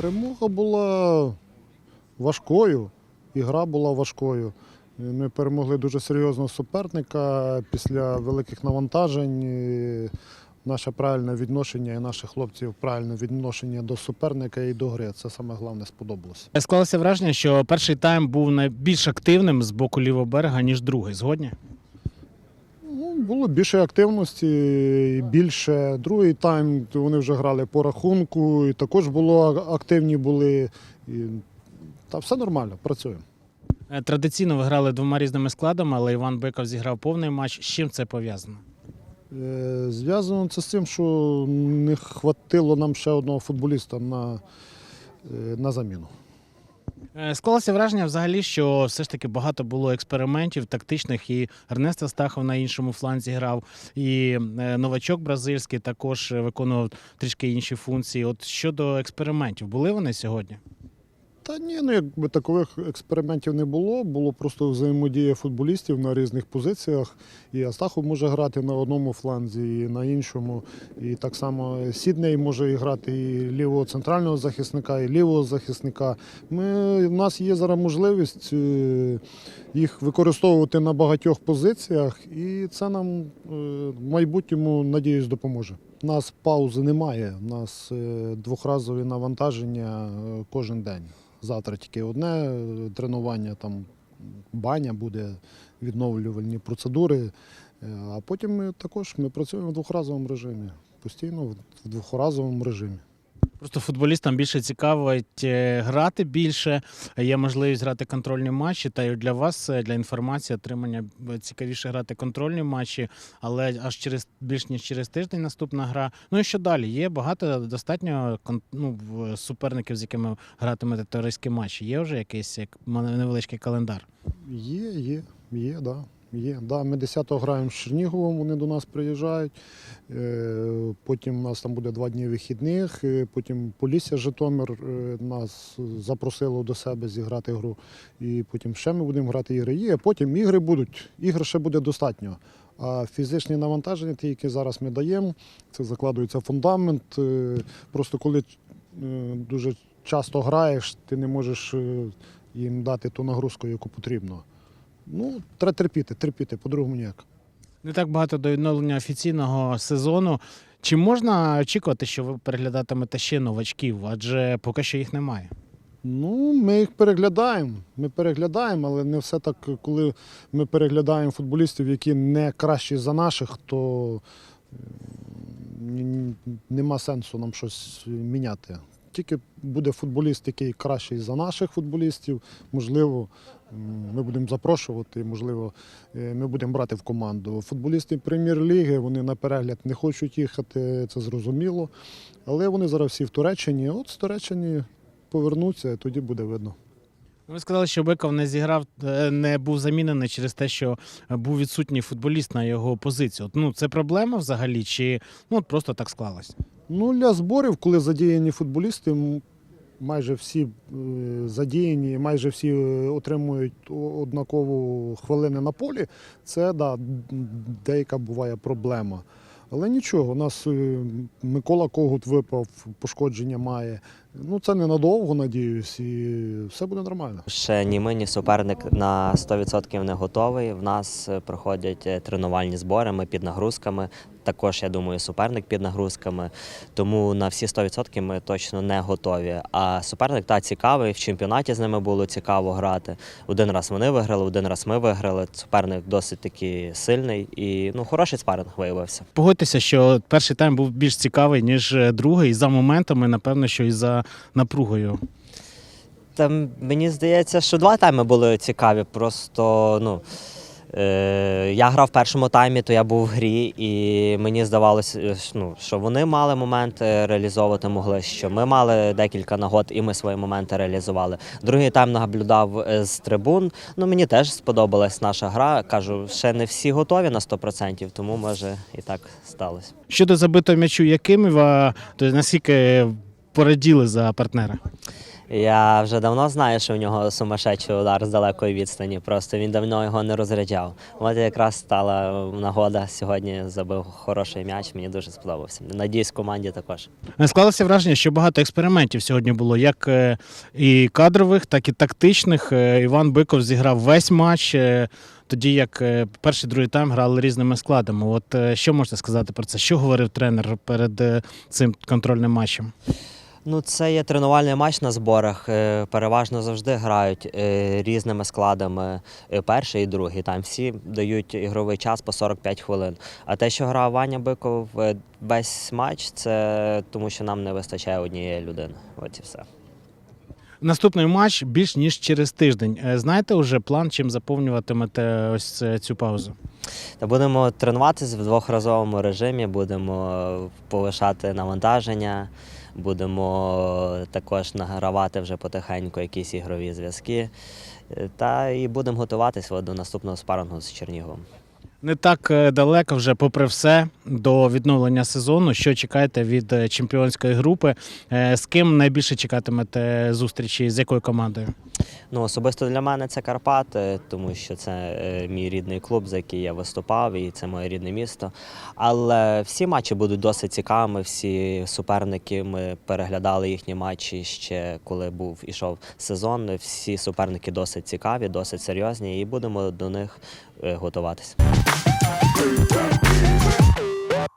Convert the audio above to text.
Перемога була важкою, і гра була важкою. Ми перемогли дуже серйозного суперника після великих навантажень. Наше правильне відношення і наших хлопців правильне відношення до суперника і до гри. Це саме головне сподобалося. Склалося враження, що перший тайм був найбільш активним з боку лівого берега, ніж другий. Згодні? Ну, було більше активності, більше. Другий тайм вони вже грали по рахунку, і також було активні були. І, та все нормально, працюємо. Е, Традиційно ви грали двома різними складами, але Іван Биков зіграв повний матч. З чим це пов'язано? Е, Зв'язано це з тим, що не хватило нам ще одного футболіста на, е, на заміну. Е, Склалося враження взагалі, що все ж таки багато було експериментів тактичних, і Ернест Астахов на іншому фланзі грав, і е, новачок бразильський також виконував трішки інші функції. От щодо експериментів, були вони сьогодні? Та ні, ну якби такових експериментів не було. Було просто взаємодія футболістів на різних позиціях. І Астахов може грати на одному фланзі, і на іншому. І так само Сідней може грати і лівого центрального захисника, і лівого захисника. Ми, у нас є зараз можливість е, їх використовувати на багатьох позиціях, і це нам е, в майбутньому, надіюсь, допоможе. У нас паузи немає, у нас е, двохразові навантаження е, кожен день. Завтра тільки одне е, тренування, там баня буде, відновлювальні процедури. А потім ми також ми працюємо в двохразовому режимі, постійно в двохразовому режимі. Просто футболістам більше цікавить е, грати більше. Є можливість грати контрольні матчі. Та й для вас, е, для інформації, отримання е, цікавіше грати контрольні матчі, але аж через більш ніж через тиждень наступна гра. Ну і що далі? Є багато достатньо ну, суперників, з якими гратимете товариські матчі. Є вже якийсь як невеличкий календар. Є, є, є, да. Є. Да, ми 10-го граємо з Черніговом, вони до нас приїжджають. Е, Потім у нас там буде два дні вихідних. е, Потім Полісся Житомир е, нас запросило до себе зіграти гру. І потім ще ми будемо грати ігри. Є, потім ігри будуть. Ігри ще буде достатньо. А фізичні навантаження, ті, які зараз ми даємо, це закладується фундамент. Просто коли дуже часто граєш, ти не можеш їм дати ту нагрузку, яку потрібно. Ну, треба терпіти, терпіти, по-другому ніяк. Не так багато до відновлення офіційного сезону. Чи можна очікувати, що ви переглядатимете ще новачків? Адже поки що їх немає. Ну, ми їх переглядаємо. Ми переглядаємо, але не все так, коли ми переглядаємо футболістів, які не кращі за наших, то нема сенсу нам щось міняти. Тільки буде футболіст, який кращий за наших футболістів, можливо, ми будемо запрошувати, можливо, е, ми будемо брати в команду. Футболісти прем'єр-ліги, вони на перегляд не хочуть їхати, це зрозуміло. Але вони зараз всі в Туреччині. От з Туреччини повернуться, тоді буде видно. Ви сказали, що Биков не зіграв, е, не був замінений через те, що був відсутній футболіст на його позицію. Ну, це проблема взагалі, чи ну просто так склалось? Ну, для зборів, коли задіяні футболісти, майже всі е, задіяні, майже всі е, отримують однакову хвилини на полі, це да, деяка буває проблема. Але нічого, у нас е, Микола Когут випав, пошкодження має. Ну, це ненадовго, надіюсь, і все буде нормально. Ще ні ми, ні суперник на 100% не готовий. В нас е, проходять е, тренувальні збори, ми під нагрузками. Також, я думаю, суперник під нагрузками. Тому на всі 100% ми точно не готові. А суперник та цікавий. В чемпіонаті з ними було цікаво грати. Один раз вони виграли, один раз ми виграли. Суперник досить таки сильний і ну, хороший спаринг виявився. Погодьтеся, що перший тайм був більш цікавий, ніж е, другий. І за моментами, напевно, що і за напругою. Там мені здається, що два тайми були цікаві. Просто ну. Е, я грав в першому таймі, то я був в грі, і мені здавалося, е, ну, що вони мали моменти реалізовувати могли, що ми мали декілька нагод, і ми свої моменти реалізували. Другий тайм наблюдав е, з трибун. Ну мені теж сподобалась наша гра. Кажу, ще не всі готові на 100%, тому може і так сталося. Щодо забитого м'ячу Якимова, то наскільки пораділи за партнера? Я вже давно знаю, що в нього сумасшедший удар з далекої відстані. Просто він давно його не розряджав. От якраз стала нагода сьогодні. Забив хороший м'яч. Мені дуже сподобався. Надіюсь, команді також. Е, Склалося враження, що багато експериментів сьогодні було, як е, і кадрових, так і тактичних. Е, Іван Биков зіграв весь матч, тоді як перший другий тайм грали різними складами. От що можете сказати про це? Що говорив тренер перед цим контрольним матчем? Ну, це є тренувальний матч на зборах. Е, Переважно завжди грають е, різними складами е, перший і другий. Там всі дають ігровий час по 45 хвилин. А те, що грав Ваня Биков весь матч, це тому, що нам не вистачає однієї людини. От і все. Наступний матч більш ніж через тиждень. Знаєте вже план, чим заповнюватимете ось цю паузу? Та будемо тренуватися в двохразовому режимі, будемо повишати навантаження, будемо також награвати вже потихеньку якісь ігрові зв'язки. Е, Та і будемо готуватися до наступного спарингу з Черніговом. Не так е, далеко вже, попри все, до відновлення сезону. Що чекаєте від е, чемпіонської групи? Е, З ким найбільше чекатимете зустрічі? З якою командою? Ну, особисто для мене це Карпати, тому що це мій рідний клуб, за який я виступав, і це моє рідне місто. Але всі матчі будуть досить цікавими. Всі суперники ми переглядали їхні матчі ще коли був ішов сезон. Всі суперники досить цікаві, досить серйозні, і будемо до них готуватися. Freedom.